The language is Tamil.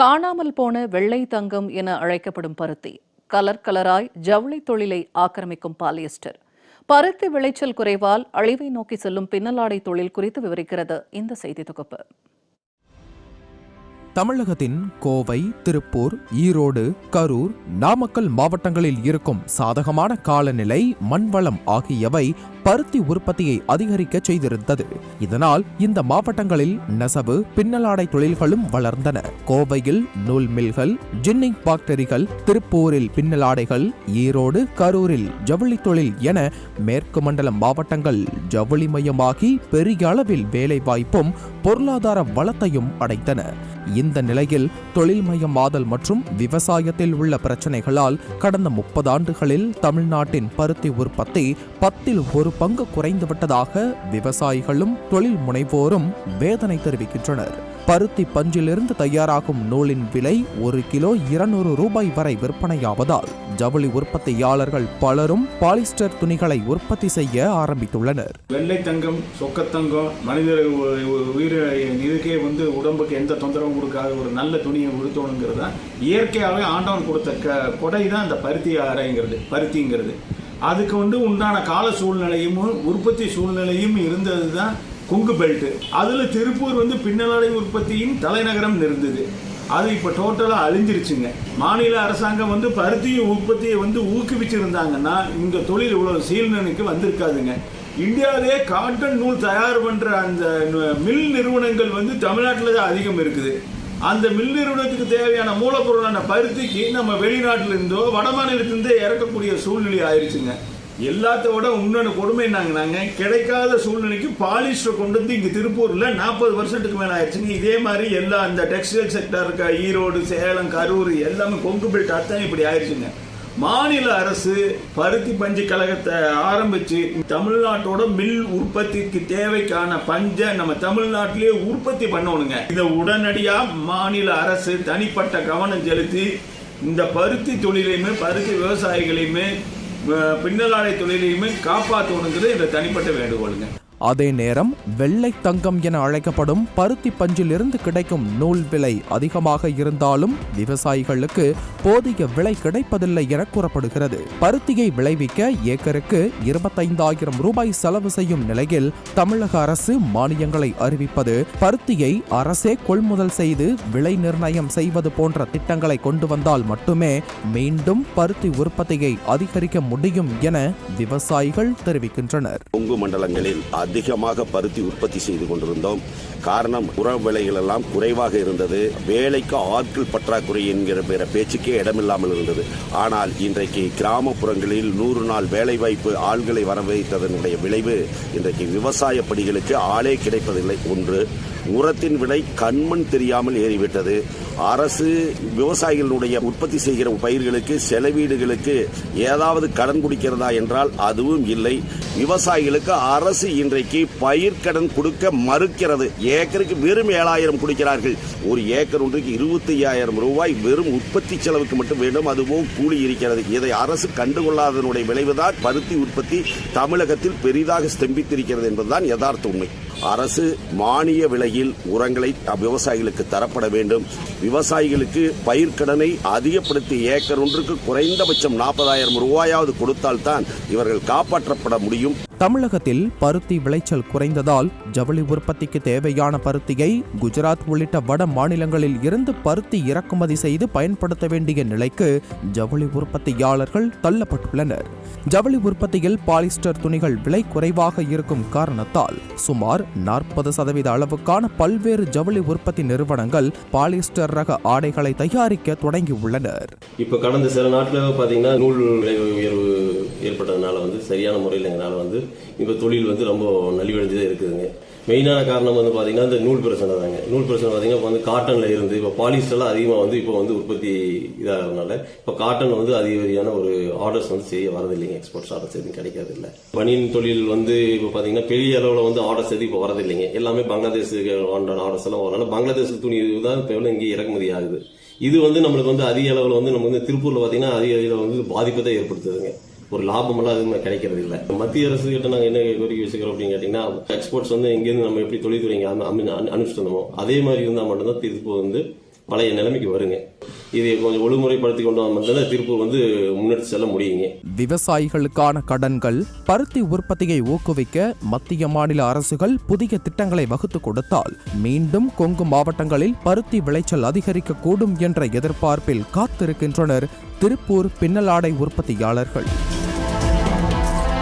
காணாமல் போன வெள்ளை தங்கம் என அழைக்கப்படும் பருத்தி கலர் கலராய் ஜவுளி தொழிலை ஆக்கிரமிக்கும் பாலியஸ்டர். பருத்தி விளைச்சல் குறைவால் அழிவை நோக்கி செல்லும் பின்னலாடை தொழில் குறித்து விவரிக்கிறது இந்த செய்தி தொகுப்பு. தமிழகத்தின் கோவை திருப்பூர் ஈரோடு கரூர் நாமக்கல் மாவட்டங்களில் இருக்கும் சாதகமான காலநிலை மண்வளம் ஆகியவை பருத்தி உற்பத்தியை அதிகரிக்க செய்திருந்தது. இதனால் இந்த மாவட்டங்களில் நெசவு பின்னலாடை தொழில்களும் வளர்ந்தன. கோவையில் நூல் மில்கள் ஜின்னிங் பாக்டரிகள் திருப்பூரில் பின்னலாடைகள் ஈரோடு கரூரில் ஜவுளி தொழில் என மேற்கு மண்டல மாவட்டங்கள் ஜவுளி மையமாகி பெரிய அளவில் வேலைவாய்ப்பும் பொருளாதார வளத்தையும் அடைந்தன. இந்த நிலையில் தொழில்மயமாதல் மற்றும் விவசாயத்தில் உள்ள பிரச்சனைகளால் கடந்த முப்பது ஆண்டுகளில் தமிழ்நாட்டின் பருத்தி உற்பத்தி பத்தில் ஒரு பங்கு குறைந்துவிட்டதாக விவசாயிகளும் தொழில் முனைவோரும் வேதனை தெரிவிக்கின்றனர். பருத்தி பஞ்சிலிருந்து தயாராகும் நூலின் விலை ஒரு கிலோ இருநூறு ரூபாய் வரை விற்பனையாவதால் ஜவுளி உற்பத்தியாளர்கள் பலரும் பாலிஸ்டர் துணிகளை உற்பத்தி செய்ய ஆரம்பித்துள்ளனர். வெள்ளை தங்கம் சொக்கத்தங்கம் மனித உ- உயிர் இதுக்கே வந்து உடம்புக்கு எந்த தொந்தரவும் கொடுக்காத ஒரு நல்ல துணியை உடுத்தணுங்கிறது தான் இயற்கையாகவே ஆண்டவன் கொடுத்த கொடை தான் இந்த பருத்தி அறைங்கிறது பருத்திங்கிறது. அதுக்கு வந்து உண்டான கால சூழ்நிலையும் உற்பத்தி சூழ்நிலையும் இருந்தது தான் கொங்கு பெல்ட்டு அதில் திருப்பூர் வந்து பின்னலாடை உற்பத்தியின் தலைநகரம் இருந்தது. அது இப்போ டோட்டலாக அழிஞ்சிருச்சுங்க. மாநில அரசாங்கம் வந்து பருத்தி உற்பத்தியை வந்து ஊக்குவிச்சிருந்தாங்கன்னா இந்த தொழில் இவ்வளோ சீல்நிலைக்கு வந்திருக்காதுங்க. இந்தியாவிலே காட்டன் நூல் தயார் பண்ணுற அந்த மில் நிறுவனங்கள் வந்து தமிழ்நாட்டில் தான் அதிகம் இருக்குது. அந்த மில் நிறுவனத்துக்கு தேவையான மூலப்பொருளான பருத்திக்கு நம்ம வெளிநாட்டிலிருந்தோ வட மாநிலத்திலிருந்தே இறக்கக்கூடிய சூழ்நிலை ஆயிடுச்சுங்க எல்லாத்த விட இன்னொன்று கொடுமை நாங்க கிடைக்காத சூழ்நிலைக்கு பாலிஸ்டர் கொண்டு வந்து இங்கே திருப்பூரில் நாற்பது வருஷத்துக்கு மேலே ஆயிடுச்சுங்க இதே மாதிரி எல்லா அந்த டெக்ஸ்டைல் செக்டர் இருக்க ஈரோடு சேலம் கரூர் எல்லாமே கொங்கு பெல்ட் அத்தான் இப்படி ஆயிடுச்சுங்க மாநில அரசு பருத்தி பஞ்சு கழகத்தை ஆரம்பிச்சு தமிழ்நாட்டோட மில் உற்பத்திக்கு தேவைக்கான பஞ்சை நம்ம தமிழ்நாட்டிலேயே உற்பத்தி பண்ணணுங்க. இதை உடனடியா மாநில அரசு தனிப்பட்ட கவனம் செலுத்தி இந்த பருத்தி தொழிலையுமே பருத்தி விவசாயிகளையுமே பின்னலாடை தொழிலையுமே காப்பாற்றணுங்கிறது இந்த தனிப்பட்ட வேண்டுகோளுங்க. அதே நேரம் வெள்ளை தங்கம் என அழைக்கப்படும் பருத்தி பஞ்சிலிருந்து கிடைக்கும் நூல் விலை அதிகமாக இருந்தாலும் விவசாயிகளுக்கு போதிய விலை கிடைப்பதில்லை என கூறப்படுகிறது. பருத்தியை விளைவிக்க ஏக்கருக்கு இருபத்தைந்தாயிரம் ரூபாய் செலவு செய்யும் நிலையில் தமிழக அரசு மானியங்களை அறிவிப்பது பருத்தியை அரசே கொள்முதல் செய்து விலை நிர்ணயம் செய்வது போன்ற திட்டங்களை கொண்டு வந்தால் மட்டுமே மீண்டும் பருத்தி உற்பத்தியை அதிகரிக்க முடியும் என விவசாயிகள் தெரிவிக்கின்றனர். கொங்கு மண்டலங்களில் அதிகமாக பருத்தி உற்பத்தி செய்து கொண்டிருந்தோம். காரணம் உர விலைகள் எல்லாம் குறைவாக இருந்தது. வேலைக்கு ஆட்கள் பற்றாக்குறை என்கிற பிற பேச்சுக்கே இடமில்லாமல் இருந்தது. ஆனால் இன்றைக்கு கிராமப்புறங்களில் நூறு நாள் வேலைவாய்ப்பு ஆள்களை வரவைத்ததனுடைய விளைவு இன்றைக்கு விவசாய பணிகளுக்கு ஆளே கிடைப்பதில்லை. ஒன்று உரத்தின் விலை கண்மண் தெரியாமல் ஏறிவிட்டது. அரசு விவசாயிகளுடைய உற்பத்தி செய்கிற பயிர்களுக்கு செலவீடுகளுக்கு ஏதாவது கடன் கொடுக்கிறதா என்றால் அதுவும் இல்லை. விவசாயிகளுக்கு அரசு இன்றைக்கு பயிர்க்கடன் கொடுக்க மறுக்கிறது. ஏக்கருக்கு வெறும் ஏழாயிரம் கொடுக்கிறார்கள். ஒரு ஏக்கர் ஒன்றுக்கு இருபத்தி ஐயாயிரம் ரூபாய் வெறும் உற்பத்தி செலவுக்கு மட்டும் வேண்டும். அதுவும் கூலி இருக்கிறது. இதை அரசு கண்டுகொள்ளாதனுடைய விளைவுதான் பருத்தி உற்பத்தி தமிழகத்தில் பெரிதாக ஸ்தம்பித்திருக்கிறது என்பதுதான் யதார்த்த உண்மை. அரசு மானிய விலையில் உரங்களை விவசாயிகளுக்கு தரப்பட வேண்டும். விவசாயிகளுக்கு பயிர்க்கடனை அதிகப்படுத்தி ஏக்கர் ஒன்றுக்கு குறைந்தபட்சம் நாற்பதாயிரம் ரூபாயாவது கொடுத்தால்தான் இவர்கள் காப்பாற்றப்பட முடியும். தமிழகத்தில் பருத்தி விளைச்சல் குறைந்ததால் ஜவுளி உற்பத்திக்கு தேவையான பருத்தியை குஜராத் உள்ளிட்ட வட மாநிலங்களில் இருந்து பருத்தி இறக்குமதி செய்து பயன்படுத்த வேண்டிய நிலைக்கு ஜவுளி உற்பத்தியாளர்கள் தள்ளப்பட்டுள்ளனர். ஜவுளி உற்பத்தியில் பாலிஸ்டர் துணிகள் விலை குறைவாக இருக்கும் காரணத்தால் சுமார் நாற்பது சதவீத அளவுக்கான பல்வேறு ஜவுளி உற்பத்தி நிறுவனங்கள் பாலிஸ்டர் ரக ஆடைகளை தயாரிக்க தொடங்கியுள்ளனர். இப்போ கடந்த சில நாட்களில் பார்த்தீங்கன்னா நூல் விலை உயர்வு ஏற்பட்டதுனால வந்து சரியான முறையில் எங்களால் வந்து இப்போ தொழில் வந்து ரொம்ப நலிவடைஞ்சு இருக்குதுங்க. மெயினான காரணம் வந்து பார்த்தீங்கன்னா இந்த நூல் பிரச்சனை தாங்க. நூல் பிரச்சனை பார்த்தீங்கன்னா இப்போ வந்து காட்டனில் இருந்து இப்போ பாலிஸ்டர்லாம் அதிகமாக வந்து இப்போ வந்து உற்பத்தி இதாகிறதுனால இப்போ காட்டன் வந்து அதிகப்படியான ஒரு ஆர்டர்ஸ் வந்து செய்ய வரதில்லைங்க. எக்ஸ்போர்ட்ஸ் ஆர்டர்ஸ் எதுவும் கிடைக்கிறது இல்லை பனியின் தொழில் வந்து இப்போ பார்த்தீங்கன்னா பெரிய அளவில் வந்து ஆர்டர்ஸ் எதுவும் இப்போ வரதில்லைங்க. எல்லாமே பங்களாதேஷுக்கு ஆண்டான ஆர்டர்ஸ் எல்லாம் வரனால பங்களாதேஷ் துணி தான் இப்போ எவ்வளோ இங்கே இறக்குமதி ஆகுது. இது வந்து நம்மளுக்கு வந்து அதிக அளவில் வந்து நம்ம வந்து திருப்பூரில் பார்த்தீங்கன்னா அதிக அளவில் வந்து பாதிப்பை தான் ஏற்படுத்துதுங்க. ஒரு லாபமெல்லாம் அதுவும் கிடைக்கிறது இல்லை மத்திய அரசு கிட்ட நாங்கள் என்ன கோரிக்கை வச்சுக்கிறோம் அப்படின்னு கேட்டிங்கன்னா எக்ஸ்போர்ட்ஸ் வந்து எங்கேருந்து நம்ம எப்படி தொழில்துறைங்க அனு- அனுப்பிச்சிட்டு அதே மாதிரி இருந்தால் மட்டும்தான் திருப்பூர் வந்து பழைய நிலைமைக்கு வருங்க. இதை கொஞ்சம் ஒழுங்குமுறைப்படுத்தி கொண்டு வந்தா திருப்பூர் வந்து முன்னெடுத்து செல்ல முடியுங்க. விவசாயிகளுக்கான கடன்கள் பருத்தி உற்பத்தியை ஊக்குவிக்க மத்திய மாநில அரசுகள் புதிய திட்டங்களை வகுத்து கொடுத்தால் மீண்டும் கொங்கு மாவட்டங்களில் பருத்தி விளைச்சல் அதிகரிக்கக்கூடும் என்ற எதிர்பார்ப்பில் காத்திருக்கின்றனர் திருப்பூர் பின்னலாடை உற்பத்தியாளர்கள்.